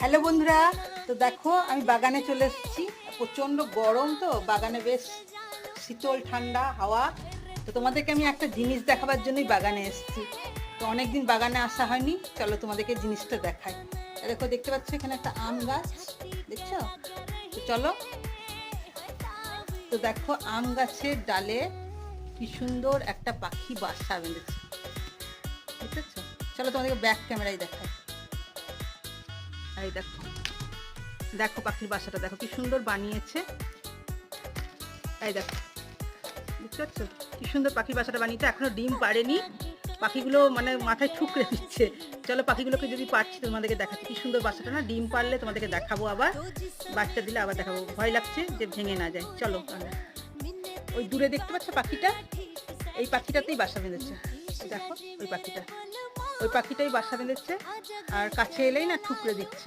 Hello বন্ধুরা, তো দেখো আমি বাগানে চলে এসেছি। প্রচণ্ড গরম তো, বাগানে বেশ শীতল, ঠান্ডা হাওয়া। তো তোমাদেরকে আমি একটা জিনিস দেখাবার জন্যই বাগানে এসেছি। তো অনেকদিন বাগানে আসা হয়নি, চলো তোমাদেরকে জিনিসটা দেখাই। দেখো, দেখতে পাচ্ছ এখানে একটা আম গাছ, দেখছ? তো চলো। তো দেখো, আম গাছের ডালে কি সুন্দর একটা পাখি বাসা বেঁধেছে। বুঝতে চলো তোমাদেরকে ব্যাক ক্যামেরায় দেখাই। এই দেখো। দেখো পাখির বাসাটা, দেখো কি সুন্দর বানিয়েছে। এই দেখো, বুঝতে পারছ? কি সুন্দর পাখির বাসাটা বানিয়েছে, এখনও ডিম পারেনি পাখিগুলো মানে মাথায় ঠুকরে দিচ্ছে। চলো পাখিগুলোকে যদি পারছি তোমাদেরকে দেখাচ্ছি কি সুন্দর বাসাটা না? ডিম পারলে তোমাদেরকে দেখাবো আবার। বাচ্চা দিলে আবার দেখাবো। ভয় লাগছে যে ভেঙে না যায়। চলো ওই দূরে দেখতে পাচ্ছ পাখিটা? এই পাখিটাতেই বাসা বেঁধেছে। দেখো, ওই পাখিটা। ওই পাখিটাই বাসা বেঁধেছে। আর কাছে এলেই না ঠুকরে দিচ্ছে।